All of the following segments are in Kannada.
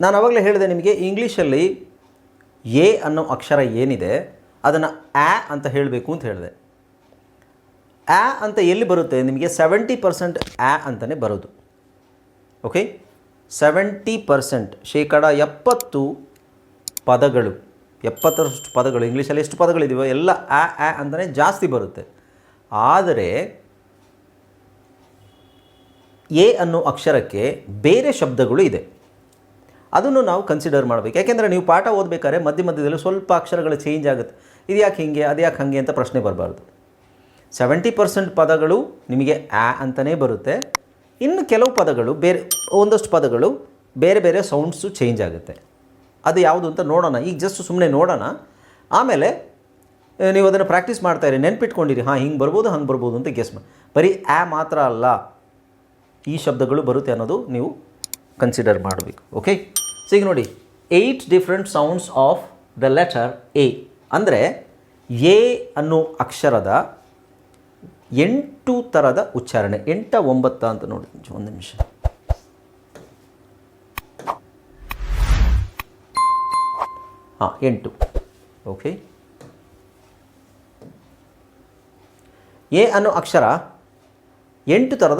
ನಾನು ಅವಾಗಲೇ ಹೇಳಿದೆ ನಿಮಗೆ, ಇಂಗ್ಲೀಷಲ್ಲಿ ಎ ಅನ್ನೋ ಅಕ್ಷರ ಏನಿದೆ, ಅದನ್ನು ಆ ಅಂತ ಹೇಳಬೇಕು ಅಂತ ಹೇಳಿದೆ. ಆ ಅಂತ ಎಲ್ಲಿ ಬರುತ್ತೆ? ನಿಮಗೆ ಸೆವೆಂಟಿ ಪರ್ಸೆಂಟ್ ಆ ಅಂತಲೇ ಬರೋದು. ಓಕೆ ಸೆವೆಂಟಿ ಪರ್ಸೆಂಟ್ ಶೇಕಡ ಎಪ್ಪತ್ತು ಪದಗಳು, ಎಪ್ಪತ್ತರಷ್ಟು ಪದಗಳು, ಇಂಗ್ಲೀಷಲ್ಲಿ ಎಷ್ಟು ಪದಗಳಿದೆಯೋ ಎಲ್ಲ ಆ ಆ ಅಂತಲೇ ಜಾಸ್ತಿ ಬರುತ್ತೆ. ಆದರೆ, ಎ ಅನ್ನೋ ಅಕ್ಷರಕ್ಕೆ ಬೇರೆ ಶಬ್ದಗಳು ಇದೆ. ಅದನ್ನು ನಾವು ಕನ್ಸಿಡರ್ ಮಾಡಬೇಕು. ಯಾಕೆಂದರೆ ನೀವು ಪಾಠ ಓದಬೇಕಾದ್ರೆ ಮಧ್ಯ ಮಧ್ಯದಲ್ಲಿ ಸ್ವಲ್ಪ ಅಕ್ಷರಗಳು ಚೇಂಜ್ ಆಗುತ್ತೆ. ಇದು ಯಾಕೆ ಹಿಂಗೆ, ಅದು ಯಾಕೆ ಹಾಗೆ ಅಂತ ಪ್ರಶ್ನೆ ಬರಬಾರ್ದು. ಸೆವೆಂಟಿ ಪರ್ಸೆಂಟ್ ಪದಗಳು ನಿಮಗೆ ಆ ಅಂತಲೇ ಬರುತ್ತೆ. ಇನ್ನು ಕೆಲವು ಪದಗಳು ಬೇರೆ, ಒಂದಷ್ಟು ಪದಗಳು ಬೇರೆ ಬೇರೆ ಸೌಂಡ್ಸು ಚೇಂಜ್ ಆಗುತ್ತೆ. ಅದು ಯಾವುದು ಅಂತ ನೋಡೋಣ. ಈಗ ಜಸ್ಟ್ ಸುಮ್ಮನೆ ನೋಡೋಣ. ಆಮೇಲೆ ನೀವು ಅದನ್ನು ಪ್ರಾಕ್ಟೀಸ್ ಮಾಡ್ತಾ ಇರಿ, ನೆನ್ಪಿಟ್ಕೊಂಡಿರಿ. ಹಾಂ, ಹಿಂಗೆ ಬರ್ಬೋದು, ಹಂಗೆ ಬರ್ಬೋದು ಅಂತ ಗೆಸ್ ಮಾಡಿ. ಬರೀ ಆ ಮಾತ್ರ ಅಲ್ಲ. ಈ ಶಬ್ದಗಳು ಬರುತ್ತೆ ಅನ್ನೋದು ನೀವು ಕನ್ಸಿಡರ್ ಮಾಡಬೇಕು ಓಕೆ ಸೊ ಈಗ ನೋಡಿ eight different sounds of the letter A ಅಂದರೆ ಎ ಅನ್ನೋ ಅಕ್ಷರದ ಎಂಟು ಥರದ ಉಚ್ಚಾರಣೆ, ಎಂಟ ಒಂಬತ್ತ ಅಂತ ನೋಡಿ, ಒಂದು ನಿಮಿಷ. ಹಾಂ, ಎಂಟು ಓಕೆ ಎ ಅನ್ನೋ ಅಕ್ಷರ ಎಂಟು ಥರದ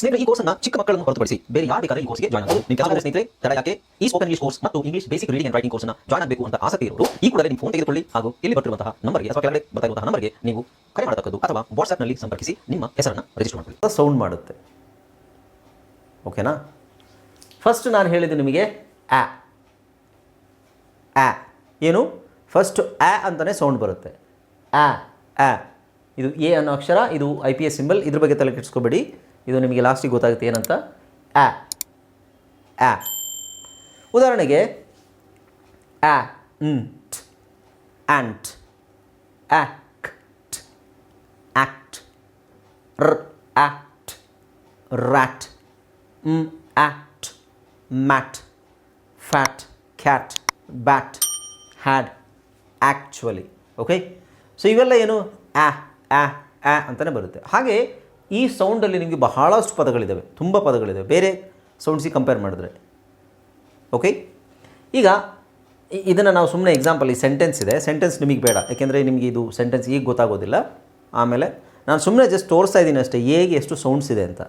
ಸ್ನೇಹಿತರೆ, ಈ ಕೋರ್ಸ್ನ ಚಿಕ್ಕ ಮಕ್ಕಳನ್ನು ಹೊರತುಪಡಿಸಿ ಬೇರೆ ಯಾರು ಬೇಕಾದ್ರೆ ಈ ಕೋರ್ಸ್ಗೆ ಜಾಯ್ನ್ ಆಗಬಹುದು ನಿಮ್ಮ ಕೆಲವು ಸ್ನೇಹಿತರೆ, ತಡ ಯಾಕೆ? ಈ ಸ್ಪೋಕನ್ ಇಂಗ್ಲಿಷ್ ಕೋರ್ಸ್ ಮತ್ತು English basic reading and writing ಕೋರ್ಸ್ನ ಜಾಯ್ನ್ ಆಗಬೇಕು ಅಂತ ಆಸಕ್ತಿ ಇರೋರು, ಈ ಕೂಡಲೇ ನಿಮ್ಮ ಫೋನ್ ತೆಗೆದುಕೊಳ್ಳಿ ಹಾಗೂ ಇಲ್ಲಿ ಬರ್ತಿರುವಂತಹ ನಂಬರ್ಗೆ ಅಥವಾ ಕೆಳಗಡೆ ಬರ್ತಾ ಇರುವಂತಹ ನಂಬರ್ಗೆ ನೀವು ಕರೆ ಮಾಡತಕ್ಕದ್ದು ಅಥವಾ ವಾಟ್ಸ್ಆಪ್ನಲ್ಲಿ ಸಂಪರ್ಕಿಸಿ ನಿಮ್ಮ ಹೆಸರನ್ನು ರಿಜಿಸ್ಟರ್ ಮಾಡಿಕೊಳ್ಳಿ. ಸೌಂಡ್ ಮಾಡುತ್ತೆ. ಓಕೆನಾ ಫಸ್ಟ್ ನಾನು ಹೇಳಿದ್ದು ನಿಮಗೆ ಆ. ಆ. ಏನು? ಫಸ್ಟ್ ಆ ಅಂತಲೇ ಸೌಂಡ್ ಬರುತ್ತೆ. ಆ ಆ. ಇದು ಎ ಅನ್ನೋ ಅಕ್ಷರ, ಇದು ಐ ಪಿ ಎಸ್ ಸಿಂಬಲ್ ಇದ್ರ ಬಗ್ಗೆ ತಲೆ ಕೆಡಿಸ್ಕೋಬೇಡಿ. ಇದು ನಿಮಗೆ ಲಾಸ್ಟಿಗೆ ಗೊತ್ತಾಗುತ್ತೆ ಏನಂತ? ಆ. ಉದಾಹರಣೆಗೆ, ಆ ಅಂಟ್ ಆಂಟ್, ಆಕ್ಟ್ ಆಕ್ಟ್, ರ್, act, rat, um, act, mat, fat, cat, bat, had actually okay? So ಇವೆಲ್ಲ ಏನು? ಆ ಆ ಆ ಅಂತಲೇ ಬರುತ್ತೆ. ಹಾಗೆ ಈ ಸೌಂಡಲ್ಲಿ ನಿಮಗೆ ಬಹಳಷ್ಟು ಪದಗಳಿದ್ದಾವೆ ತುಂಬ ಪದಗಳಿದ್ದಾವೆ ಬೇರೆ ಸೌಂಡ್ಸಿಗೆ ಕಂಪೇರ್ ಮಾಡಿದ್ರೆ. ಓಕೆ ಈಗ ಇದನ್ನು ನಾವು ಸುಮ್ಮನೆ ಎಕ್ಸಾಂಪಲ್ ಈ ಸೆಂಟೆನ್ಸ್ ಇದೆ. ಸೆಂಟೆನ್ಸ್ ನಿಮಗೆ ಬೇಡ. ಯಾಕೆಂದರೆ ನಿಮಗೆ ಇದು ಸೆಂಟೆನ್ಸ್ ಈಗ ಗೊತ್ತಾಗೋದಿಲ್ಲ. ಆಮೇಲೆ ನಾನು ಸುಮ್ಮನೆ ಜಸ್ಟ್ ತೋರಿಸ್ತಾ ಇದ್ದೀನಿ ಅಷ್ಟೇ, ಹೇಗೆ ಎಷ್ಟು ಸೌಂಡ್ಸ್ ಇದೆ ಅಂತ.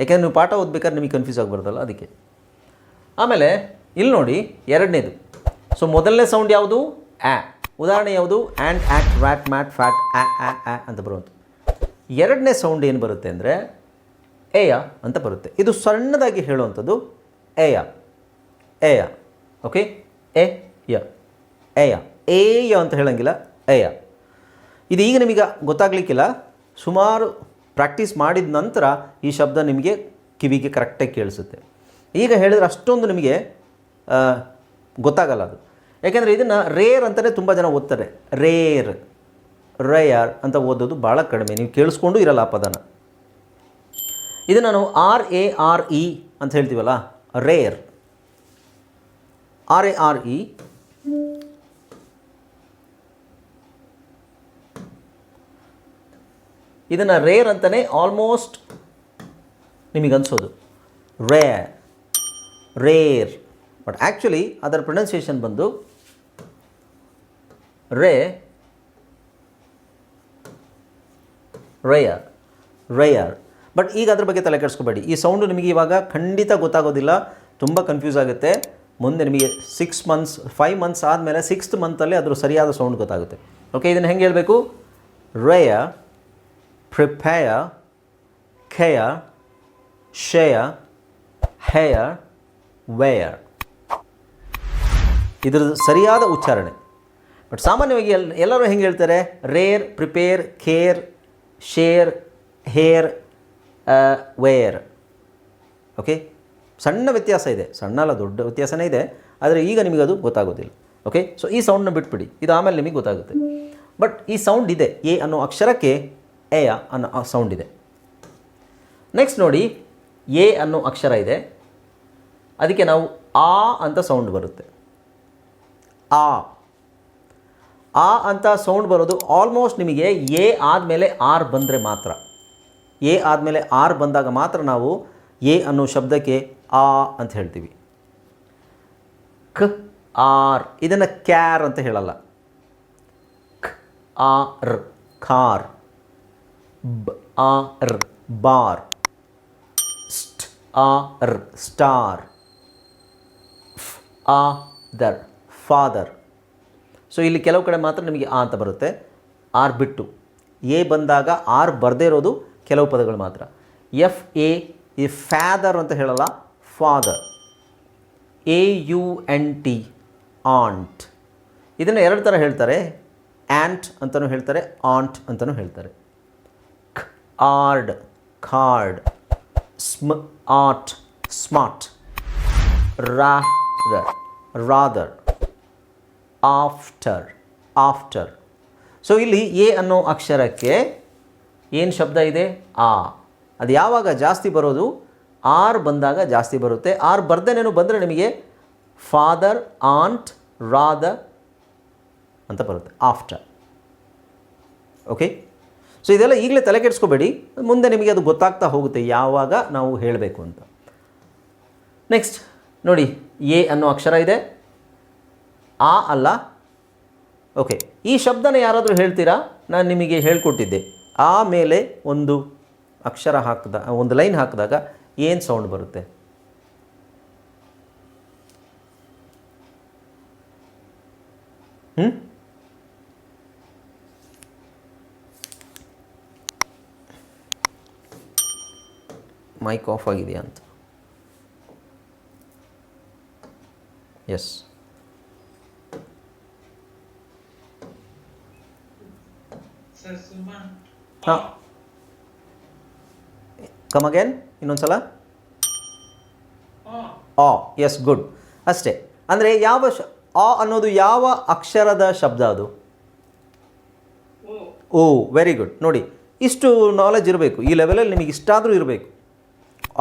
ಯಾಕೆಂದರೆ ನೀವು ಪಾಠ ಓದ್ಬೇಕಾದ್ರೆ ನಿಮಗೆ ಕನ್ಫ್ಯೂಸ್ ಆಗಬಾರ್ದಲ್ಲ ಅದಕ್ಕೆ. ಆಮೇಲೆ ಇಲ್ಲಿ ನೋಡಿ ಎರಡನೇದು. ಸೊ ಮೊದಲನೇ ಸೌಂಡ್ ಯಾವುದು? ಆ. ಉದಾಹರಣೆ ಯಾವುದು? And act vat mat fat ಆ ಆ ಆ ಅಂತ ಬರುವಂಥದ್ದು. ಎರಡನೇ ಸೌಂಡ್ ಏನು ಬರುತ್ತೆ ಅಂದರೆ ಏಯ ಅಂತ ಬರುತ್ತೆ. ಇದು ಸಣ್ಣದಾಗಿ ಹೇಳುವಂಥದ್ದು ಏಯ. ಏಯ. ಓಕೆ ಎ ಯ. ಏಯ. ಏಯ ಅಂತ ಹೇಳೋಂಗಿಲ್ಲ, ಏಯ. ಇದು ಈಗ ನಿಮಗೆ ಗೊತ್ತಾಗಲಿಕ್ಕಿಲ್ಲ. ಸುಮಾರು ಪ್ರಾಕ್ಟೀಸ್ ಮಾಡಿದ ನಂತರ ಈ ಶಬ್ದ ನಿಮಗೆ ಕಿವಿಗೆ ಕರೆಕ್ಟಾಗಿ ಕೇಳಿಸುತ್ತೆ. ಈಗ ಹೇಳಿದ್ರೆ ಅಷ್ಟೊಂದು ನಿಮಗೆ ಗೊತ್ತಾಗಲ್ಲ ಅದು. ಯಾಕೆಂದರೆ ಇದನ್ನು ರೇರ್ ಅಂತಲೇ ತುಂಬ ಜನ ಓದ್ತಾರೆ. ರೇರ್ ರೇಯರ್ ಅಂತ ಓದೋದು ಭಾಳ ಕಡಿಮೆ. ನೀವು ಕೇಳಿಸ್ಕೊಂಡು ಇರಲ್ಲ ಆ ಪದನ. ಇದನ್ನು ನಾವು ಆರ್ ಎ ಆರ್ ಇ ಅಂತ ಹೇಳ್ತೀವಲ್ಲ? Rare R A R E ಇದನ್ನು ರೇರ್ ಅಂತಲೇ ಆಲ್ಮೋಸ್ಟ್ ನಿಮಗೆ ಅನಿಸೋದು. ರೇ ರೇರ್ ಬಟ್ ಆ್ಯಕ್ಚುಲಿ ಅದರ ಪ್ರೊನೌನ್ಸಿಯೇಷನ್ ಬಂದು ರೇ ರೇಯರ್ ರೇಯರ್ ಬಟ್ ಈಗ ಅದ್ರ ಬಗ್ಗೆ ತಲೆ ಕೆಡಿಸ್ಕೋಬೇಡಿ. ಈ ಸೌಂಡು ನಿಮಗೆ ಇವಾಗ ಖಂಡಿತ ಗೊತ್ತಾಗೋದಿಲ್ಲ. ತುಂಬ ಕನ್ಫ್ಯೂಸ್ ಆಗುತ್ತೆ. ಮುಂದೆ ನಿಮಗೆ ಸಿಕ್ಸ್ ಮಂತ್ಸ್ ಫೈವ್ ಮಂತ್ಸ್ ಆದಮೇಲೆ ಸಿಕ್ಸ್ತ್ ಮಂತಲ್ಲಿ ಅದ್ರ ಸರಿಯಾದ ಸೌಂಡ್ ಗೊತ್ತಾಗುತ್ತೆ. ಓಕೆ ಇದನ್ನು ಹೆಂಗೆ ಹೇಳಬೇಕು? ರೇಯ ಪ್ರಿಪೇಯ ಖೇಯ ಶೇಯ ಹೇಯ ವೇಯರ್ ಇದ್ರ ಸರಿಯಾದ ಉಚ್ಚಾರಣೆ. ಬಟ್ ಸಾಮಾನ್ಯವಾಗಿ ಎಲ್, ಎಲ್ಲರೂ ಹೆಂಗೆ ಹೇಳ್ತಾರೆ? Rare prepare care share hair where okay ಸಣ್ಣ ವ್ಯತ್ಯಾಸ ಇದೆ. ಸಣ್ಣ ಅಲ್ಲ, ದೊಡ್ಡ ವ್ಯತ್ಯಾಸನೇ ಇದೆ. ಆದರೆ ಈಗ ನಿಮಗೆ ಅದು ಗೊತ್ತಾಗೋದಿಲ್ಲ. ಓಕೆ ಸೊ ಈ ಸೌಂಡನ್ನ ಬಿಟ್ಬಿಡಿ. ಇದು ಆಮೇಲೆ ನಿಮಗೆ ಗೊತ್ತಾಗುತ್ತೆ. ಬಟ್ ಈ ಸೌಂಡ್ ಇದೆ. ಎ ಅನ್ನೋ ಅಕ್ಷರಕ್ಕೆ ಎಯ ಅನ್ನೋ ಸೌಂಡ್ ಇದೆ. ನೆಕ್ಸ್ಟ್ ನೋಡಿ, ಎ ಅನ್ನೋ ಅಕ್ಷರ ಇದೆ. ಅದಕ್ಕೆ ನಾವು ಆ ಅಂತ ಸೌಂಡ್ ಬರುತ್ತೆ. ಆ. ಆ ಅಂತ ಸೌಂಡ್ ಬರೋದು ಆಲ್ಮೋಸ್ಟ್ ನಿಮಗೆ ಎ ಆದಮೇಲೆ ಆರ್ ಬಂದರೆ ಮಾತ್ರ. ಎ ಆದಮೇಲೆ ಆರ್ ಬಂದಾಗ ಮಾತ್ರ ನಾವು ಎ ಅನ್ನೋ ಶಬ್ದಕ್ಕೆ ಆ ಅಂತ ಹೇಳ್ತೀವಿ. ಕ, ಆರ್, ಇದನ್ನು ಕ್ಯಾರ್ ಅಂತ ಹೇಳಲ್ಲ. ಕ ಆರ್, ಖಾರ್. ಬ, ಆರ್, ಬಾರ್. ಸ್ಟ್ ಆರ್, ಸ್ಟಾರ್. ಫ್ ಆ ದರ್ ಫಾದರ್. ಸೊ ಇಲ್ಲಿ ಕೆಲವು ಕಡೆ ಮಾತ್ರ ನಿಮಗೆ ಆ ಅಂತ ಬರುತ್ತೆ. ಆರ್ ಬಿಟ್ಟು. ಎ ಬಂದಾಗ ಆರ್ ಬರದೇ ಇರೋದು ಕೆಲವು ಪದಗಳು ಮಾತ್ರ. ಎಫ್, ಎ, ಈ ಫ್ಯಾದರ್ ಅಂತ ಹೇಳಲ್ಲ, father. A, U, N, T, aunt. ಇದನ್ನು ಎರಡು ಥರ ಹೇಳ್ತಾರೆ. ಆ್ಯಂಟ್ ಅಂತಲೂ ಹೇಳ್ತಾರೆ, ಆಂಟ್ ಅಂತಲೂ ಹೇಳ್ತಾರೆ. ಖ ಆರ್ಡ್ ಖಾರ್ಡ್ ಸ್ಮ್ ಆಟ್ smart. Rather rather. After after so ಇಲ್ಲಿ ಎ ಅನ್ನೋ ಅಕ್ಷರಕ್ಕೆ ಏನು ಶಬ್ದ ಇದೆ? ಆ. ಅದು ಯಾವಾಗ ಜಾಸ್ತಿ ಬರೋದು? ಆರ್ ಬಂದಾಗ ಜಾಸ್ತಿ ಬರುತ್ತೆ. ಆರ್ ಬರ್ದೇನೇನು ಬಂದರೆ ನಿಮಗೆ ಫಾದರ್ ಆಂಟ್ ರಾದ ಅಂತ ಬರುತ್ತೆ. ಆಫ್ಟರ್ ಓಕೆ ಸೊ ಇದೆಲ್ಲ ಈಗಲೇ ತಲೆ ಕೆಡಿಸ್ಕೋಬೇಡಿ. ಮುಂದೆ ನಿಮಗೆ ಅದು ಗೊತ್ತಾಗ್ತಾ ಹೋಗುತ್ತೆ ಯಾವಾಗ ನಾವು ಹೇಳಬೇಕು ಅಂತ. ನೆಕ್ಸ್ಟ್ ನೋಡಿ ಎ ಅನ್ನೋ ಅಕ್ಷರ ಇದೆ. ಆ ಅಲ್ಲ? ಓಕೆ ಈ ಶಬ್ದನ ಯಾರಾದರೂ ಹೇಳ್ತೀರಾ? ನಾನು ನಿಮಗೆ ಹೇಳ್ಕೊಟ್ಟಿದ್ದೆ. ಆ ಮೇಲೆ ಒಂದು ಅಕ್ಷರ ಹಾಕಿದ, ಒಂದು ಲೈನ್ ಹಾಕಿದಾಗ ಏನು ಸೌಂಡ್ ಬರುತ್ತೆ? ಹ್ಞೂ ಮೈಕ್ ಆಫ್ ಆಗಿದೆಯಾ ಅಂತ? ಎಸ್ ಹಾಂ ಕಮ್ ಅಗೇನ್ ಇನ್ನೊಂದು ಸಲ. ಆ. ಎಸ್ ಗುಡ್ ಅಷ್ಟೇ. ಅಂದರೆ ಯಾವ ಶ, ಆ ಅನ್ನೋದು ಯಾವ ಅಕ್ಷರದ ಶಬ್ದ ಅದು. ಓ ವೆರಿ ಗುಡ್ ನೋಡಿ, ಇಷ್ಟು ನಾಲೆಜ್ ಇರಬೇಕು. ಈ ಲೆವೆಲಲ್ಲಿ ನಿಮಗೆ ಇಷ್ಟಾದರೂ ಇರಬೇಕು.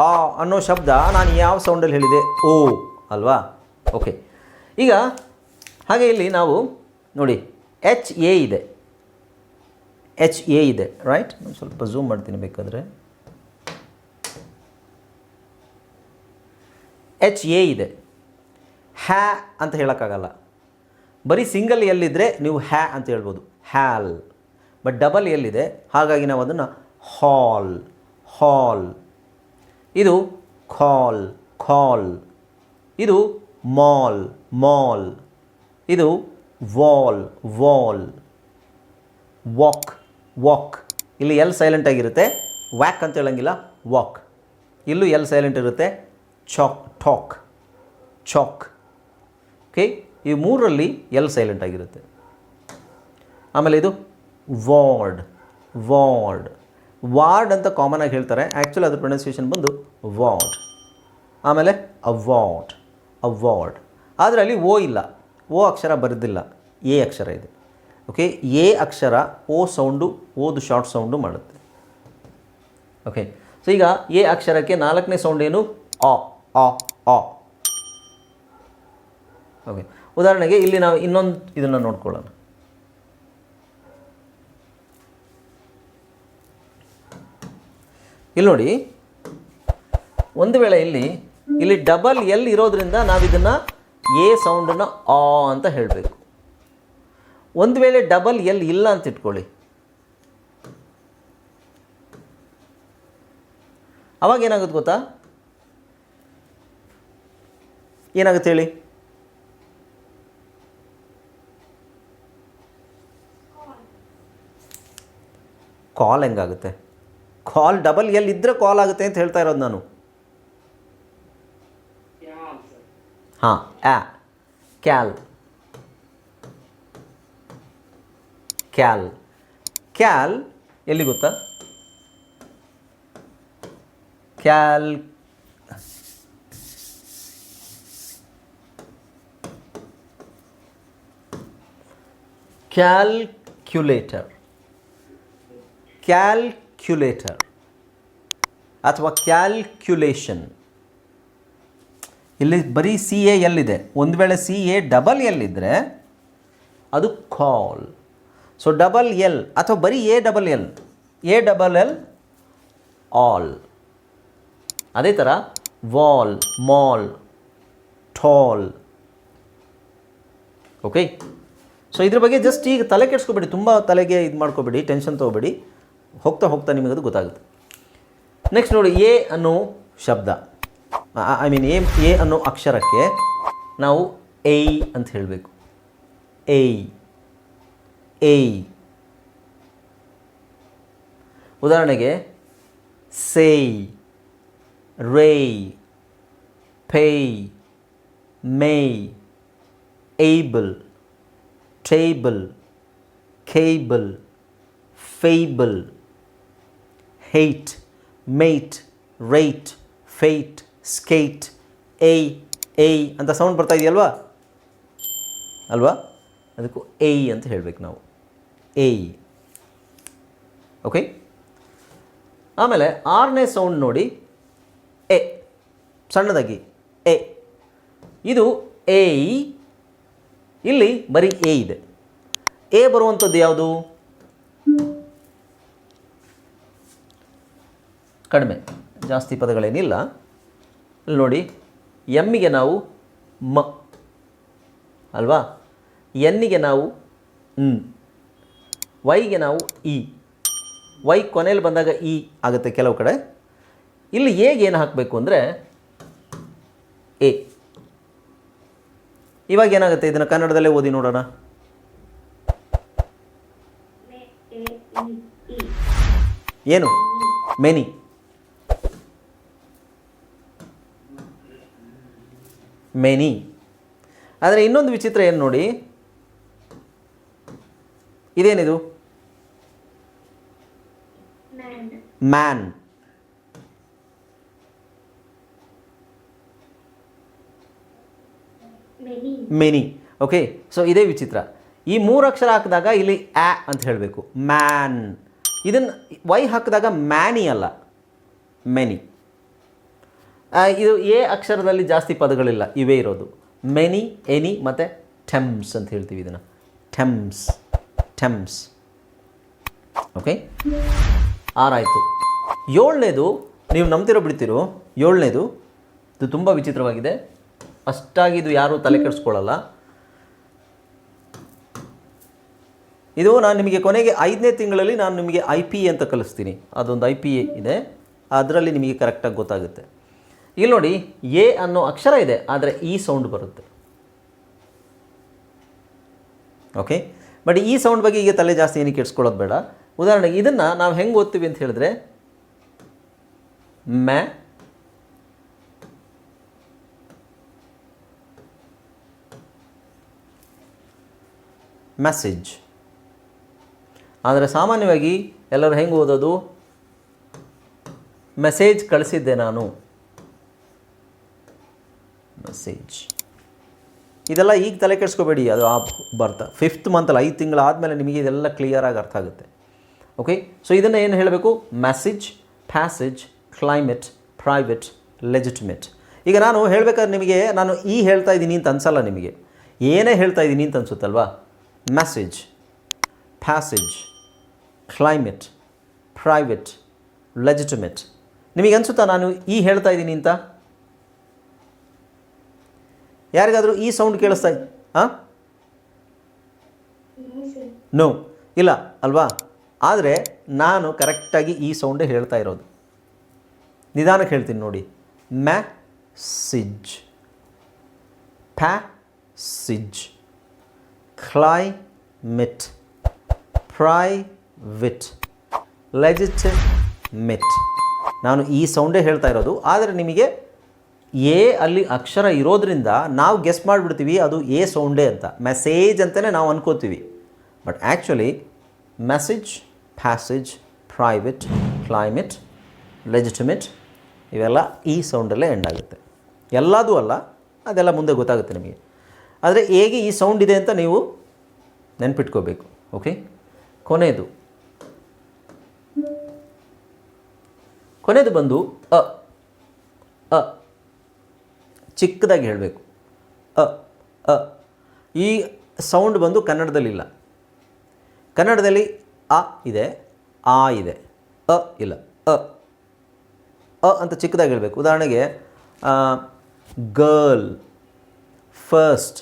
ಆ ಅನ್ನೋ ಶಬ್ದ ನಾನು ಯಾವ ಸೌಂಡಲ್ಲಿ ಹೇಳಿದೆ? ಓ, ಅಲ್ವಾ? ಓಕೆ ಈಗ, ಹಾಗೆ ಇಲ್ಲಿ ನಾವು, ನೋಡಿ ಎಚ್ ಎ ಇದೆ. ಎಚ್ ಎ ಇದೆ ರೈಟ್ ನಾನು ಸ್ವಲ್ಪ ಝೂಮ್ ಮಾಡ್ತೀನಿ ಬೇಕಾದರೆ. ಎಚ್ ಎ ಇದೆ. ಹ್ಯಾ ಅಂತ ಹೇಳೋಕ್ಕಾಗಲ್ಲ. ಬರೀ ಸಿಂಗಲ್ ಎಲ್ಲಿದ್ದರೆ ನೀವು ಹ್ಯಾ ಅಂತ ಹೇಳ್ಬೋದು. ಹ್ಯಾಲ್. ಬಟ್ ಡಬಲ್ ಎಲ್ಲಿದೆ ಹಾಗಾಗಿ ನಾವು ಅದನ್ನು ಹಾಲ್ ಹಾಲ್. ಇದು ಖಾಲ್ ಖಾಲ್ ಇದು ಮಾಲ್ ಮಾಲ್. ಇದು ವಾಲ್ ವಾಲ್. ವಾಕ್. ವಾಕ್ ಇಲ್ಲಿ ಎಲ್ ಸೈಲೆಂಟ್ ಆಗಿರುತ್ತೆ. ವ್ಯಾಕ್ ಅಂತ ಹೇಳಂಗಿಲ್ಲ ವಾಕ್ ಇಲ್ಲೂ ಎಲ್ ಸೈಲೆಂಟ್ ಇರುತ್ತೆ. ಚಾಕ್ ಟಾಕ್ ಚಾಕ್ ಓಕೆ ಈ ಮೂರರಲ್ಲಿ ಎಲ್ ಸೈಲೆಂಟ್ ಆಗಿರುತ್ತೆ. ಆಮೇಲೆ ಇದು ವಾರ್ಡ್ ವಾರ್ಡ್ ವಾರ್ಡ್ ಅಂತ ಕಾಮನ್ ಆಗಿ ಹೇಳ್ತಾರೆ. ಆ್ಯಕ್ಚುಲಿ ಅದ್ರ ಪ್ರೊನೌನ್ಸಿಯೇಷನ್ ಬಂದು ವಾರ್ಡ್ ಆಮೇಲೆ ಅವಾರ್ಡ್ ಅವಾರ್ಡ್ ಆದರೆ ಅಲ್ಲಿ ಓ ಇಲ್ಲ. ಓ ಅಕ್ಷರ ಬರೆದಿಲ್ಲ. ಎ ಅಕ್ಷರ ಇದೆ. ಓಕೆ ಎ ಅಕ್ಷರ ಓ ಸೌಂಡು ಓದು ಶಾರ್ಟ್ ಸೌಂಡು ಮಾಡುತ್ತೆ. ಓಕೆ ಸೊ ಈಗ ಎ ಅಕ್ಷರಕ್ಕೆ ನಾಲ್ಕನೇ ಸೌಂಡ್ ಏನು? ಆ ಆ ಆ. ಓಕೆ ಉದಾಹರಣೆಗೆ ಇಲ್ಲಿ ನಾವು ಇನ್ನೊಂದು ಇದನ್ನು ನೋಡ್ಕೊಳ್ಳೋಣ. ಇಲ್ಲಿ ನೋಡಿ. ಒಂದು ವೇಳೆ ಇಲ್ಲಿ ಇಲ್ಲಿ ಡಬಲ್ ಎಲ್ ಇರೋದ್ರಿಂದ ನಾವು ಇದನ್ನು ಎ ಸೌಂಡನ್ನು ಆ ಅಂತ ಹೇಳಬೇಕು. ಒಂದು ವೇಳೆ ಡಬಲ್ ಎಲ್ ಇಲ್ಲ ಅಂತ ಇಟ್ಕೊಳ್ಳಿ. ಅವಾಗ ಏನಾಗುತ್ತೆ ಗೊತ್ತಾ? ಏನಾಗುತ್ತೆ ಹೇಳಿ? ಕಾಲ್ ಹೆಂಗಾಗುತ್ತೆ? ಕಾಲ್ ಡಬಲ್ ಎಲ್ ಇದ್ದರೆ ಕಾಲ್ ಆಗುತ್ತೆ ಅಂತ ಹೇಳ್ತಾ ಇರೋದು ನಾನು. ಹಾಂ ಆ ಕ್ಯಾಲ್ ಕ್ಯಾಲ್. ಕ್ಯಾಲ್ ಎಲ್ಲಿ ಗೊತ್ತಾ? Cal calculator. ಕ್ಯಾಲ್ಕ್ಯುಲೇಟರ್ ಅಥವಾ ಕ್ಯಾಲ್ಕ್ಯುಲೇಷನ್. ಇಲ್ಲಿ ಬರೀ ಸಿ ಎ ಎಲ್ ಇದೆ ಒಂದು ವೇಳೆ ಸಿ ಎ ಡಬಲ್ ಎಲ್ಲಿದ್ದರೆ ಅದು ಕಾಲ್. ಸೊ ಡಬಲ್ ಎಲ್ ಅಥವಾ ಬರೀ A double L A double L all ಅದೇ ಥರ wall mall tall okay so ಇದ್ರ ಬಗ್ಗೆ ಜಸ್ಟ್ ಈಗ ತಲೆ ಕೆಡ್ಸ್ಕೊಬೇಡಿ, ತುಂಬ ತಲೆಗೆ ಇದು ಮಾಡ್ಕೋಬೇಡಿ ಟೆನ್ಷನ್ ತೊಗೋಬೇಡಿ. ಹೋಗ್ತಾ ಹೋಗ್ತಾ ನಿಮಗದು ಗೊತ್ತಾಗುತ್ತೆ. ನೆಕ್ಸ್ಟ್ ನೋಡಿ ಎ ಅನ್ನೋ ಶಬ್ದ. ಐ ಮೀನ್ ಎ ಎ ಅನ್ನೋ ಅಕ್ಷರಕ್ಕೆ ನಾವು ಎಯ್ ಅಂತ ಹೇಳಬೇಕು. ಏಯ್ ಏಯ್ ಉದಾಹರಣೆಗೆ say ray pay may able table cable fable hate mate right fate skate A A ಅಂತ ಸೌಂಡ್ ಬರ್ತಾ ಇದೆಯಲ್ವಾ? ಅಲ್ವಾ? ಅದಕ್ಕೂ ಏಯ್ ಅಂತ ಹೇಳಬೇಕು ನಾವು. ಏಯ್ ಓಕೆ ಆಮೇಲೆ ಆರನೇ ಸೌಂಡ್ ನೋಡಿ ಎ ಸಣ್ಣದಾಗಿ ಎ ಇದು ಎ ಇಲ್ಲಿ ಬರೀ ಎ ಇದೆ. ಎ ಬರುವಂಥದ್ದು ಯಾವುದು? ಕಡಿಮೆ. ಜಾಸ್ತಿ ಪದಗಳೇನಿಲ್ಲ. ನೋಡಿ ಎಮ್ಮಿಗೆ ನಾವು ಮ. ಅಲ್ವಾ? ಎನ್ನಿಗೆ ನಾವು ವೈಗೆ ನಾವು ಇ ವೈ ಕೊನೆಯಲ್ಲಿ ಬಂದಾಗ ಇ ಆಗುತ್ತೆ ಕೆಲವು ಕಡೆ. ಇಲ್ಲಿ ಎಗೆ ಏನು ಹಾಕಬೇಕು ಅಂದರೆ ಎ ಇವಾಗ ಏನಾಗುತ್ತೆ? ಇದನ್ನು ಕನ್ನಡದಲ್ಲೇ ಓದಿ ನೋಡೋಣ. ಏನು? ಮೆನಿ ಮೆನಿ ಆದರೆ ಇನ್ನೊಂದು ವಿಚಿತ್ರ ಏನು ನೋಡಿ? ಇದೇನಿದು? ಮ್ಯಾನ್ ಮೆನಿ ಓಕೆ ಸೊ ಇದೇ ವಿಚಿತ್ರ. ಈ ಮೂರು ಅಕ್ಷರ ಹಾಕಿದಾಗ ಇಲ್ಲಿ ಆ ಅಂತ ಹೇಳಬೇಕು. ಮ್ಯಾನ್ ಇದನ್ನು ವೈ ಹಾಕಿದಾಗ ಮ್ಯಾನಿ ಅಲ್ಲ. ಮೆನಿ ಇದು ಎ ಅಕ್ಷರದಲ್ಲಿ ಜಾಸ್ತಿ ಪದಗಳಿಲ್ಲ. ಇವೇ ಇರೋದು. ಮೆನಿ ಎನಿ ಮತ್ತು ಟೆಮ್ಸ್ ಅಂತ ಹೇಳ್ತೀವಿ ಇದನ್ನು. ಟೆಮ್ಸ್ ಟೆಮ್ಸ್ ಓಕೆ ಆರಾಯಿತು. ಏಳನೇದು, ನೀವು ನಂಬ್ತಿರೋ ಬಿಡ್ತಿರೋ, ಏಳನೇದು, ಇದು ತುಂಬ ವಿಚಿತ್ರವಾಗಿದೆ. ಅಷ್ಟಾಗಿ ಇದು ಯಾರೂ ತಲೆ ಕೆಡಿಸ್ಕೊಳ್ಳಲ್ಲ. ಇದು ನಾನು ನಿಮಗೆ ಕೊನೆಗೆ ಐದನೇ ತಿಂಗಳಲ್ಲಿ ನಾನು ನಿಮಗೆ ಐ ಪಿ ಎ ಅಂತ ಕಲಿಸ್ತೀನಿ. ಅದೊಂದು ಐ ಪಿ ಎ ಇದೆ. ಅದರಲ್ಲಿ ನಿಮಗೆ ಕರೆಕ್ಟಾಗಿ ಗೊತ್ತಾಗುತ್ತೆ. ಇಲ್ಲಿ ನೋಡಿ, ಎ ಅನ್ನೋ ಅಕ್ಷರ ಇದೆ, ಆದರೆ ಈ ಸೌಂಡ್ ಬರುತ್ತೆ. ಓಕೆ ಬಟ್ ಈ ಸೌಂಡ್ ಬಗ್ಗೆ ಈಗ ತಲೆ ಜಾಸ್ತಿ ಏನಕ್ಕೆ ಕೆಡ್ಸ್ಕೊಳ್ಳೋದು ಬೇಡ. ಉದಾಹರಣೆಗೆ ಇದನ್ನು ನಾವು ಹೆಂಗೆ ಓದ್ತೀವಿ ಅಂತ ಹೇಳಿದ್ರೆ ಮ್ಯಾ ಮೆಸೇಜ್. ಆದರೆ ಸಾಮಾನ್ಯವಾಗಿ ಎಲ್ಲರೂ ಹೆಂಗೆ ಓದೋದು? ಮೆಸೇಜ್ ಕಳಿಸಿದ್ದೆ ನಾನು. ಮೆಸೇಜ್. ಇದೆಲ್ಲ ಈಗ ತಲೆ ಕೆಡಿಸ್ಕೋಬೇಡಿ, ಅದು ಆ ಬರ್ತಾ. ಫಿಫ್ತ್ ಮಂತಲ್ಲಿ, ಐದು ತಿಂಗಳು ಆದಮೇಲೆ ನಿಮಗೆ ಇದೆಲ್ಲ ಕ್ಲಿಯರಾಗಿ ಅರ್ಥ ಆಗುತ್ತೆ. ಓಕೆ ಸೊ ಇದನ್ನು ಏನು ಹೇಳಬೇಕು? Message passage climate private legitimate ಈಗ ನಾನು ಹೇಳಬೇಕಾದ್ರೆ ನಿಮಗೆ ನಾನು ಈ ಹೇಳ್ತಾ ಇದ್ದೀನಿ ಅಂತ ಅನ್ಸಲ್ಲ ನಿಮಗೆ. ಏನೇ ಹೇಳ್ತಾ ಇದ್ದೀನಿ ಅಂತ ಅನ್ಸುತ್ತಲ್ವಾ? Message passage climate private legitimate ನಿಮಗೆ ಅನಿಸುತ್ತಾ ನಾನು ಈ ಹೇಳ್ತಾ ಇದ್ದೀನಿ ಅಂತ? ಯಾರಿಗಾದರೂ ಈ ಸೌಂಡ್ ಕೇಳಿಸ್ತಾ ಹಾಂ ನೋ ಇಲ್ಲ ಅಲ್ವಾ? ಆದರೆ ನಾನು ಕರೆಕ್ಟಾಗಿ ಈ ಸೌಂಡೇ ಹೇಳ್ತಾ ಇರೋದು. ನಿಧಾನಕ್ಕೆ ಹೇಳ್ತೀನಿ ನೋಡಿ. ಮ್ಯಾ ಸಿಜ್ ಫ್ಯಾ ಸಿಜ್ climate private legitimate ನಾನು ಈ ಸೌಂಡೇ ಹೇಳ್ತಾ ಇರೋದು. ಆದರೆ ನಿಮಗೆ ಎ ಅಲ್ಲಿ ಅಕ್ಷರ ಇರೋದ್ರಿಂದ ನಾವು ಗೆಸ್ ಮಾಡಿಬಿಡ್ತೀವಿ ಅದು ಎ ಸೌಂಡೇ ಅಂತ. ಮೆಸೇಜ್ ಅಂತಲೇ ನಾವು ಅನ್ಕೋತೀವಿ. But actually message passage private climate legitimate ಇವೆಲ್ಲ ಈ ಸೌಂಡಲ್ಲೇ ಎಂಡ್ ಆಗುತ್ತೆ. ಎಲ್ಲದೂ ಅಲ್ಲ, ಅದೆಲ್ಲ ಮುಂದೆ ಗೊತ್ತಾಗುತ್ತೆ ನಿಮಗೆ. ಆದರೆ ಹೇಗೆ ಈ ಸೌಂಡ್ ಇದೆ ಅಂತ ನೀವು ನೆನ್ಪಿಟ್ಕೋಬೇಕು ಓಕೆ ಕೊನೆಯದು ಕೊನೆಯದು ಬಂದು ಅ ಅ, ಚಿಕ್ಕದಾಗಿ ಹೇಳಬೇಕು. ಅ ಅ. ಈ ಸೌಂಡ್ ಬಂದು ಕನ್ನಡದಲ್ಲಿಲ್ಲ. ಕನ್ನಡದಲ್ಲಿ ಅ ಇದೆ, ಆ ಇದೆ. ಅ ಇಲ್ಲ, ಅ. ಅ ಅಂತ ಚಿಕ್ಕದಾಗಿ ಹೇಳಬೇಕು. ಉದಾಹರಣೆಗೆ ಗರ್ಲ್, ಫಸ್ಟ್,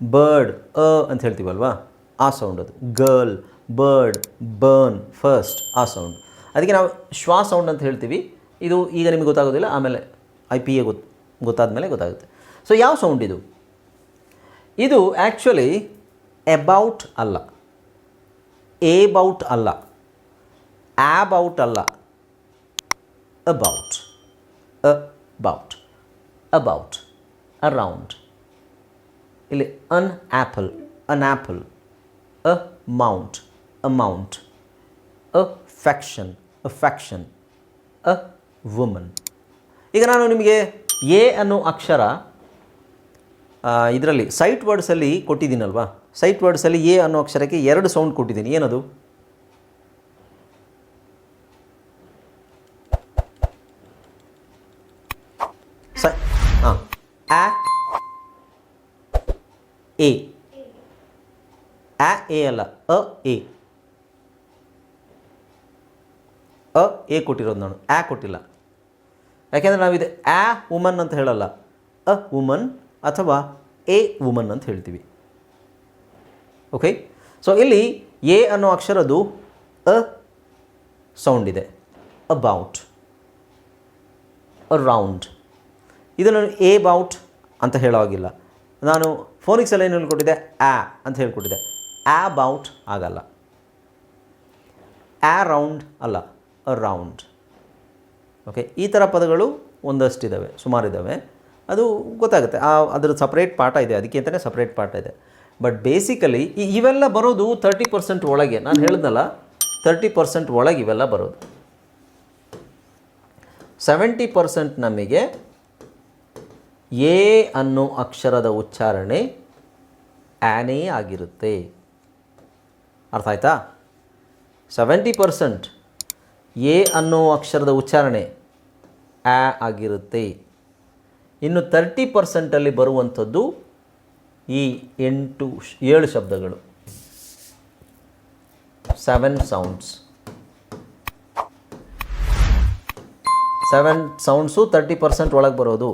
ಬರ್ಡ್, ಅ ಅಂತ ಹೇಳ್ತೀವಲ್ವಾ? ಆ ಸೌಂಡ್ ಅದು. ಗರ್ಲ್, ಬರ್ಡ್, ಬರ್ನ್, ಫಸ್ಟ್, ಆ ಸೌಂಡ್ ಅದಕ್ಕೆ ನಾವು ಶ್ವಾ ಸೌಂಡ್ ಅಂತ ಹೇಳ್ತೀವಿ. ಇದು ಈಗ ನಿಮಗೆ ಗೊತ್ತಾಗೋದಿಲ್ಲ, ಆಮೇಲೆ ಐ ಪಿ ಎ ಗೊತ್ತು ಗೊತ್ತಾದ ಮೇಲೆ ಗೊತ್ತಾಗುತ್ತೆ. ಸೊ ಯಾವ ಸೌಂಡ್ ಇದು? ಇದು ಆ್ಯಕ್ಚುಲಿ ಎಬೌಟ್ ಅಲ್ಲ. ಏಬೌಟ್ ಅಲ್ಲ. ಆಬೌಟ್ ಅಲ್ಲ. ಅಬೌಟ್ ಅಬೌಟ್ ಅಬೌಟ್ ಅರೌಂಡ್ ಇಲ್ಲಿ an apple an apple a mount amount a faction a faction a woman ಈಗ ನಾನು ನಿಮಗೆ ಎ ಅನ್ನೋ ಅಕ್ಷರ ಇದರಲ್ಲಿ ಸೈಟ್ ವರ್ಡ್ಸಲ್ಲಿ ಕೊಟ್ಟಿದ್ದೀನಲ್ವಾ? ಸೈಟ್ ವರ್ಡ್ಸಲ್ಲಿ ಎ ಅನ್ನೋ ಅಕ್ಷರಕ್ಕೆ ಎರಡು ಸೌಂಡ್ ಕೊಟ್ಟಿದ್ದೀನಿ. ಏನದು? ಸ, ಹಾಂ. ಆ ಎ. ಎ ಅಲ್ಲ, ಅ, ಎ. ಅ, ಎ ಕೊಟ್ಟಿರೋದು ನಾನು. ಆ ಕೊಟ್ಟಿಲ್ಲ. ಯಾಕೆಂದರೆ ನಾವಿದೆ ಆ ವುಮನ್ ಅಂತ ಹೇಳಲ್ಲ. ಅ, ವುಮನ್ ಅಥವಾ ಎ, ವುಮನ್ ಅಂತ ಹೇಳ್ತೀವಿ. ಓಕೆ ಸೊ ಇಲ್ಲಿ ಎ ಅನ್ನೋ ಅಕ್ಷರದು ಅ ಸೌಂಡ್ ಇದೆ. ಅಬೌಟ್ ಅರೌಂಡ್ ಇದನ್ನು ಎ ಬೌಟ್ ಅಂತ ಹೇಳೋ ಹಾಗಿಲ್ಲ ನಾನು ಎಲ್ಲ ಏನು ಹೇಳ್ಕೊಟ್ಟಿದ್ದೆ ಆ ಅಂತ ಹೇಳ್ಕೊಟ್ಟಿದ್ದೆ. ಆ ಬೌಟ್ ಆಗಲ್ಲ. ಆ ರೌಂಡ್ ಅಲ್ಲ. ಅ ರೌಂಡ್ ಓಕೆ ಈ ಥರ ಪದಗಳು ಒಂದಷ್ಟಿದ್ದಾವೆ ಸುಮಾರಿದ್ದಾವೆ ಅದು ಗೊತ್ತಾಗುತ್ತೆ. ಆ ಅದ್ರ ಸಪ್ರೇಟ್ ಪಾಠ ಇದೆ. ಅದಕ್ಕೆ ಅಂತಲೇ ಸಪ್ರೇಟ್ ಪಾಠ ಇದೆ. ಬಟ್ ಬೇಸಿಕಲಿ ಇವೆಲ್ಲ ಬರೋದು ತರ್ಟಿ ಪರ್ಸೆಂಟ್ ಒಳಗೆ. ನಾನು ಹೇಳ್ದಲ್ಲ ತರ್ಟಿ ಪರ್ಸೆಂಟ್ ಒಳಗೆ ಇವೆಲ್ಲ ಬರೋದು. ಸೆವೆಂಟಿ ಪರ್ಸೆಂಟ್ ನಮಗೆ ಎ ಅನ್ನೋ ಅಕ್ಷರದ ಉಚ್ಚಾರಣೆ ಆನೇ ಆಗಿರುತ್ತೆ. ಅರ್ಥ ಆಯ್ತಾ? ಸೆವೆಂಟಿ ಪರ್ಸೆಂಟ್ ಎ ಅನ್ನೋ ಅಕ್ಷರದ ಉಚ್ಚಾರಣೆ ಆ ಆಗಿರುತ್ತೆ. ಇನ್ನು ತರ್ಟಿ ಪರ್ಸೆಂಟಲ್ಲಿ ಬರುವಂಥದ್ದು ಈ ಎಂಟು ಏಳು ಶಬ್ದಗಳು. Seven sounds seven sounds thirty percent ಒಳಗೆ ಬರೋದು.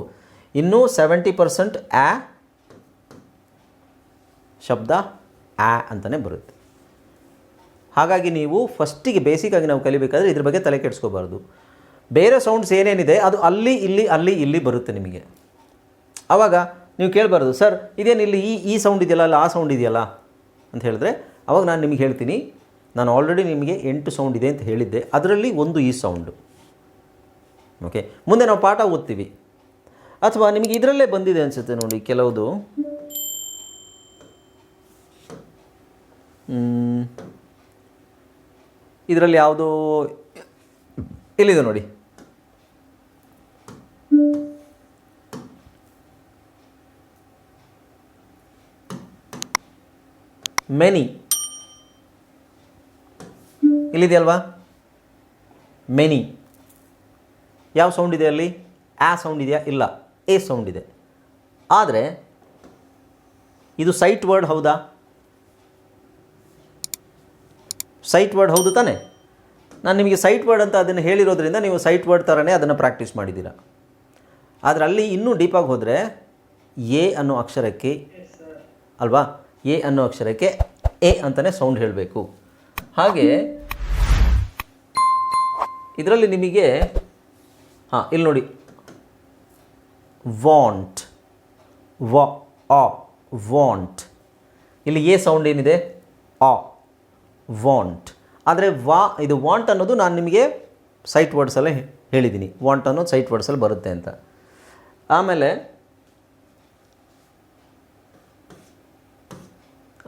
ಇನ್ನೂ ಸೆವೆಂಟಿ ಪರ್ಸೆಂಟ್ ಆ ಶಬ್ದ ಆ ಅಂತಲೇ ಬರುತ್ತೆ. ಹಾಗಾಗಿ ನೀವು ಫಸ್ಟಿಗೆ ಬೇಸಿಕ್ಕಾಗಿ ನಾವು ಕಲಿಬೇಕಾದ್ರೆ ಇದ್ರ ಬಗ್ಗೆ ತಲೆ ಕೆಡಿಸ್ಕೋಬಾರ್ದು. ಬೇರೆ ಸೌಂಡ್ಸ್ ಏನೇನಿದೆ ಅದು ಅಲ್ಲಿ, ಇಲ್ಲಿ ಅಲ್ಲಿ, ಇಲ್ಲಿ ಬರುತ್ತೆ ನಿಮಗೆ. ಆವಾಗ ನೀವು ಕೇಳಬಾರ್ದು, ಸರ್, ಇದೇನು ಇಲ್ಲಿ ಈ ಈ ಸೌಂಡ್ ಇದೆಯಲ್ಲ, ಅಲ್ಲ ಆ ಸೌಂಡ್ ಇದೆಯಲ್ಲ? ಅಂತ ಹೇಳಿದ್ರೆ, ಅವಾಗ ನಾನು ನಿಮಗೆ ಹೇಳ್ತೀನಿ, ನಾನು ಆಲ್ರೆಡಿ ನಿಮಗೆ ಎಂಟು ಸೌಂಡ್ ಇದೆ ಅಂತ ಹೇಳಿದ್ದೆ, ಅದರಲ್ಲಿ ಒಂದು ಈ ಸೌಂಡು ಓಕೆ ಮುಂದೆ ನಾವು ಪಾಠ ಓದ್ತೀವಿ. ಅಥವಾ ನಿಮಗೆ ಇದರಲ್ಲೇ ಬಂದಿದೆ ಅನಿಸುತ್ತೆ ನೋಡಿ, ಕೆಲವುದು. ಇದರಲ್ಲಿ ಯಾವುದು ಇಲ್ಲಿದೆ ನೋಡಿ? ಮೆನಿ ಇಲ್ಲಿದೆಯಲ್ವಾ ಮೆನಿ ಯಾವ ಸೌಂಡ್ ಇದೆ ಅಲ್ಲಿ? ಆ ಸೌಂಡ್ ಇದೆಯಾ? ಇಲ್ಲ. ಎ ಸೌಂಡ್ ಇದೆ. ಆದರೆ ಇದು ಸೈಟ್ ವರ್ಡ್ ಹೌದಾ? ಸೈಟ್ ವರ್ಡ್ ಹೌದು ತಾನೆ? ನಾನು ನಿಮಗೆ ಸೈಟ್ ವರ್ಡ್ ಅಂತ ಅದನ್ನು ಹೇಳಿರೋದ್ರಿಂದ ನೀವು ಸೈಟ್ ವರ್ಡ್ ಥರನೇ ಅದನ್ನು ಪ್ರಾಕ್ಟೀಸ್ ಮಾಡಿದ್ದೀರಾ. ಆದರೆ ಅಲ್ಲಿ ಇನ್ನೂ ಡೀಪಾಗಿ ಹೋದರೆ ಎ ಅನ್ನೋ ಅಕ್ಷರಕ್ಕೆ ಅಲ್ವಾ? ಎ ಅನ್ನೋ ಅಕ್ಷರಕ್ಕೆ ಎ ಅಂತಲೇ ಸೌಂಡ್ ಹೇಳಬೇಕು. ಹಾಗೆ ಇದರಲ್ಲಿ ನಿಮಗೆ, ಹಾಂ, ಇಲ್ಲಿ ನೋಡಿ. ವಾಂಟ್ ವ ಆ ವಾಂಟ್ ಇಲ್ಲಿ ಎ ಸೌಂಡ್ ಏನಿದೆ? ಆ ವಾಂಟ್ ಆದರೆ ವಾ, ಇದು ವಾಂಟ್ ಅನ್ನೋದು ನಾನು ನಿಮಗೆ ಸೈಟ್ ವರ್ಡ್ಸಲ್ಲೇ ಹೇಳಿದ್ದೀನಿ. ವಾಂಟ್ ಅನ್ನೋದು ಸೈಟ್ ವರ್ಡ್ಸಲ್ಲಿ ಬರುತ್ತೆ ಅಂತ. ಆಮೇಲೆ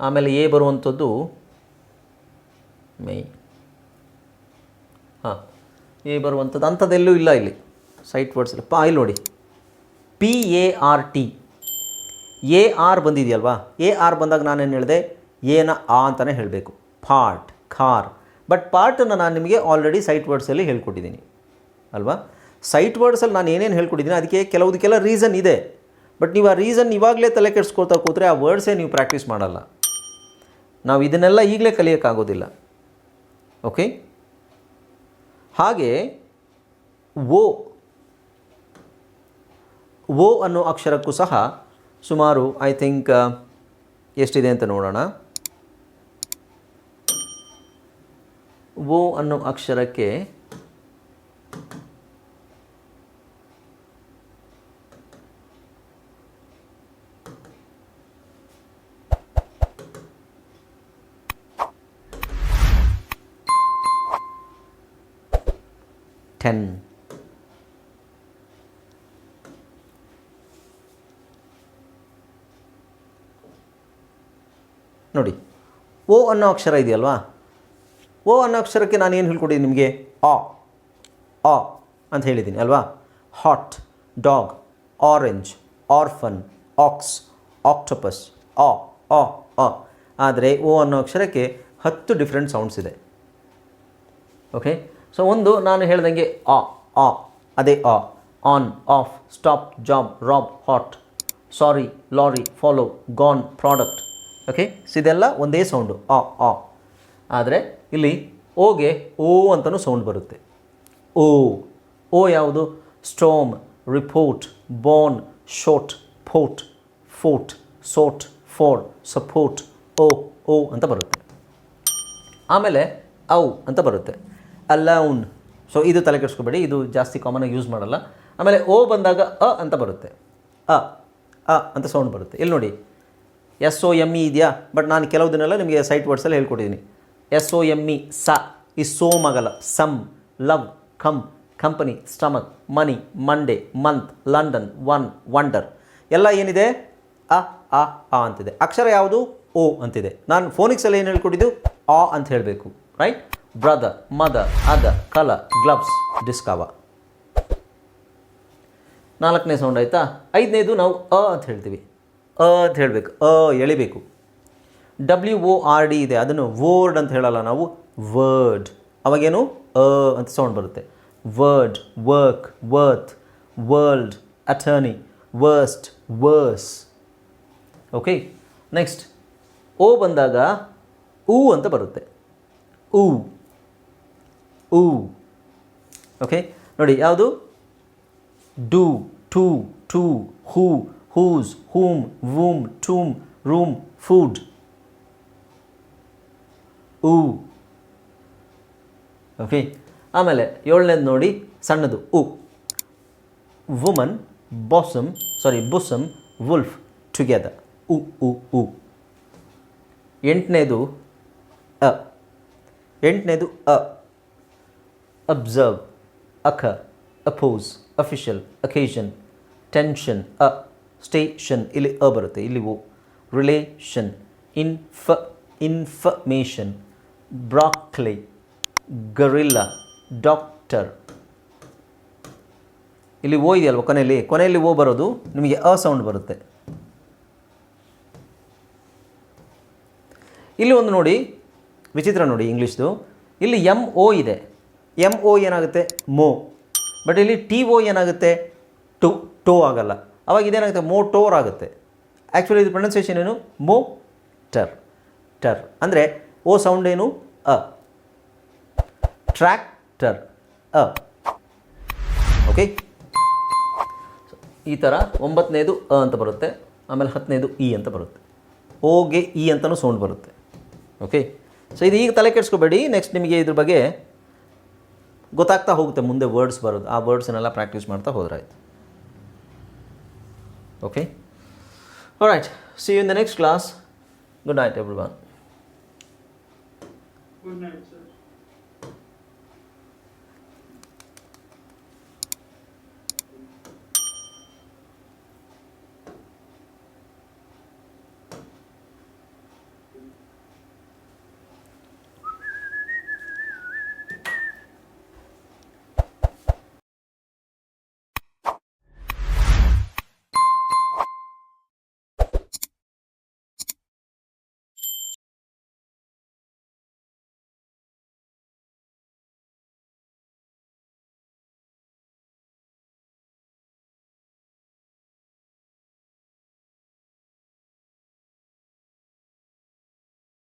ಆಮೇಲೆ ಎ ಬರುವಂಥದ್ದು ಮೇ. ಹಾಂ, ಎ ಬರುವಂಥದ್ದು ಅಂಥದ್ದೆಲ್ಲೂ ಇಲ್ಲ ಇಲ್ಲಿ. ಸೈಟ್ ವರ್ಡ್ಸ್ ಇಲ್ಲ. ಪಾ, ಇಲ್ಲಿ ನೋಡಿ. P, A, R, T. A, R ಬಂದಿದೆಯಲ್ವಾ? A, R ಬಂದಾಗ ನಾನೇನು ಹೇಳಿದೆ? ಏನ ಆ ಅಂತಲೇ ಹೇಳಬೇಕು. ಪಾರ್ಟ್ ಖಾರ್ ಬಟ್ ಪಾರ್ಟನ್ನು ನಾನು ನಿಮಗೆ ಆಲ್ರೆಡಿ ಸೈಟ್ ವರ್ಡ್ಸಲ್ಲಿ ಹೇಳ್ಕೊಟ್ಟಿದ್ದೀನಿ. ಅಲ್ವಾ? ಸೈಟ್ ವರ್ಡ್ಸಲ್ಲಿ ನಾನು ಏನೇನು ಹೇಳ್ಕೊಟ್ಟಿದ್ದೀನಿ, ಅದಕ್ಕೆ ಕೆಲವುದಕ್ಕೆಲ್ಲ ರೀಸನ್ ಇದೆ. ಬಟ್ ನೀವು ಆ ರೀಸನ್ ಇವಾಗಲೇ ತಲೆ ಕೆಡಿಸ್ಕೊಳ್ತಾ ಕೂತ್ರೆ ಆ ವರ್ಡ್ಸೇ ನೀವು ಪ್ರಾಕ್ಟೀಸ್ ಮಾಡಲ್ಲ. ನಾವು ಇದನ್ನೆಲ್ಲ ಈಗಲೇ ಕಲಿಯೋಕ್ಕಾಗೋದಿಲ್ಲ. ಓಕೆ ಹಾಗೆ ಓ ಓ ಅನ್ನೋ ಅಕ್ಷರಕ್ಕೂ ಸಹ ಸುಮಾರು ಐ ಥಿಂಕ್ ಎಷ್ಟಿದೆ ಅಂತ ನೋಡೋಣ. ಓ ಅನ್ನೋ ಅಕ್ಷರಕ್ಕೆ ಅನ್ನೋ ಅಕ್ಷರ ಇದೆಯಲ್ವಾ? ಓ ಅನ್ನೋ ಅಕ್ಷರಕ್ಕೆ ನಾನು ಏನು ಹೇಳ್ಕೊಡಿದ್ದೀನಿ ನಿಮಗೆ? ಆ ಆ ಅಂತ ಹೇಳಿದ್ದೀನಿ ಅಲ್ವಾ? Hot dog orange orphan ox octopus ಆ ಆ ಆ ಆದರೆ ಓ ಅನ್ನೋ ಅಕ್ಷರಕ್ಕೆ ಹತ್ತು ಡಿಫ್ರೆಂಟ್ ಸೌಂಡ್ಸ್ ಇದೆ. ಓಕೆ ಸೊ ಒಂದು ನಾನು ಹೇಳ್ದಂಗೆ ಆ ಆ, ಅದೇ ಆ. On off stop job rob hot sorry lorry follow gone product okay so ಇದೆಲ್ಲ ಒಂದೇ ಸೌಂಡು ಆ ಆ. ಆದರೆ, ಇಲ್ಲಿ ಓಗೆ ಓ ಅಂತಲೂ ಸೌಂಡ್ ಬರುತ್ತೆ. ಓ ಓ ಯಾವುದು? Storm report born short fort fort sort four support ಓ ಓ ಅಂತ ಬರುತ್ತೆ. ಆಮೇಲೆ ಔ ಅಂತ ಬರುತ್ತೆ. ಅಲೌನ್ ಸೊ ಇದು ತಲೆ ಕೆಡಿಸ್ಕೋಬೇಡಿ. ಇದು ಜಾಸ್ತಿ ಕಾಮನಾಗಿ ಯೂಸ್ ಮಾಡಲ್ಲ. ಆಮೇಲೆ ಓ ಬಂದಾಗ ಅ ಅಂತ ಬರುತ್ತೆ. ಅ ಅ ಅಂತ ಸೌಂಡ್ ಬರುತ್ತೆ. ಇಲ್ಲಿ ನೋಡಿ. ಎಸ್ ಒ ಎಂ ಇ ಇದೆಯಾ? ಬಟ್ ನಾನು ಕೆಲವುದನ್ನೆಲ್ಲ ನಿಮಗೆ ಸೈಟ್ ವರ್ಡ್ಸಲ್ಲಿ ಹೇಳ್ಕೊಟ್ಟಿದ್ದೀನಿ ಎಸ್ ಒ ಎಂ ಇ, ಸ, ಈ ಸೋಮಗಲ some love come company, stomach, money, Monday, month, London, one, wonder. ಎಲ್ಲ ಏನಿದೆ? ಅ, ಆ ಆ ಅಂತಿದೆ. ಅಕ್ಷರ ಯಾವುದು? ಓ ಅಂತಿದೆ. ನಾನು ಫೋನಿಕ್ಸಲ್ಲಿ ಏನು ಹೇಳ್ಕೊಟ್ಟಿದ್ದು? ಆ ಅಂತ ಹೇಳಬೇಕು. ರೈಟ್ ಬ್ರದರ್ ಮದರ್ ಅದ ಕಲ ಗ್ಲವ್ಸ್ ಡಿಸ್ಕವ ನಾಲ್ಕನೇ ಸೌಂಡ್ ಆಯಿತಾ? ಐದನೇದು ನಾವು ಅ ಅಂತ ಹೇಳ್ತೀವಿ. ಅ ಅಂತ ಹೇಳಬೇಕು. ಅ ಎಳಿಬೇಕು. ಡಬ್ಲ್ಯೂ ಓ ಆರ್ ಡಿ ಇದೆ. ಅದನ್ನು ವರ್ಡ್ ಅಂತ ಹೇಳಲ್ಲ ನಾವು. ವರ್ಡ್ ಅವಾಗೇನು? ಅ ಅಂತ ಸೌಂಡ್ ಬರುತ್ತೆ. Word work worth world attorney worst worse okay next O ಬಂದಾಗ ಊ ಅಂತ ಬರುತ್ತೆ. ಊ. ಊ. ಓಕೆ ನೋಡಿ, ಯಾವುದು? Do two too who whose whom, womb tomb, room, food. ಊ. ಓಕೆ ಆಮೇಲೆ ಏಳನೇದು ನೋಡಿ ಸಣ್ಣದು ಉ woman bosom sorry bosom wolf together ಉ ಉ ಉ ಎಂಟನೇದು ಅ. ಎಂಟನೇದು ಅ. ಅಬ್ಸರ್ವ್ ಅಖ ಅಪೋಸ್ ಅಫಿಷಿಯಲ್ ಅಕೇಷನ್ ಟೆನ್ಷನ್ ಅ. ಸ್ಟೇಷನ್ ಇಲ್ಲಿ ಅ ಬರುತ್ತೆ. ಇಲ್ಲಿ O. Relation. Info information broccoli. Gorilla. Doctor. ಇಲ್ಲಿ ಓ ಇದೆಯಲ್ವ ಕೊನೆಯಲ್ಲಿ? ಕೊನೆಯಲ್ಲಿ ಓ ಬರೋದು ನಿಮಗೆ ಅ ಸೌಂಡ್ ಬರುತ್ತೆ. ಇಲ್ಲಿ ಒಂದು ನೋಡಿ, ವಿಚಿತ್ರ ನೋಡಿ ಇಂಗ್ಲೀಷ್ದು. ಇಲ್ಲಿ ಎಂ ಓ ಇದೆ. ಎಂ ಓ ಏನಾಗುತ್ತೆ? ಮೋ. ಬಟ್ ಇಲ್ಲಿ ಟಿ ಓ ಏನಾಗುತ್ತೆ? ಟು, ಟೋ ಆಗಲ್ಲ. ಅವಾಗ ಇದೇನಾಗುತ್ತೆ? ಮೋ ಟೋರ್ ಆಗುತ್ತೆ. ಆ್ಯಕ್ಚುಲಿ ಇದು ಪ್ರೊನೌನ್ಸಿಯೇಷನ್ ಏನು? ಮೋ ಟರ್. ಟರ್ ಅಂದರೆ ಓ ಸೌಂಡ್ ಏನು? ಅ. ಟ್ರ್ಯಾಕ್ಟರ್. ಅ. ಓಕೆ ಈ ಥರ ಒಂಬತ್ತನೇದು ಅ ಅಂತ ಬರುತ್ತೆ. ಆಮೇಲೆ ಹತ್ತನೇದು ಇ ಅಂತ ಬರುತ್ತೆ. ಓಗೆ ಇ ಅಂತಲೂ ಸೌಂಡ್ ಬರುತ್ತೆ. ಓಕೆ ಸೊ ಇದು ಈಗ ತಲೆ ಕೆಡಿಸ್ಕೋಬೇಡಿ. ನೆಕ್ಸ್ಟ್ ನಿಮಗೆ ಇದ್ರ ಬಗ್ಗೆ ಗೊತ್ತಾಗ್ತಾ ಹೋಗುತ್ತೆ. ಮುಂದೆ ವರ್ಡ್ಸ್ ಬರೋದು. ಆ ವರ್ಡ್ಸನ್ನೆಲ್ಲ ಪ್ರಾಕ್ಟೀಸ್ ಮಾಡ್ತಾ ಹೋದ್ರಾಯ್ತು Okay. All right. See you in the next class. Good night, everyone. Good night, sir.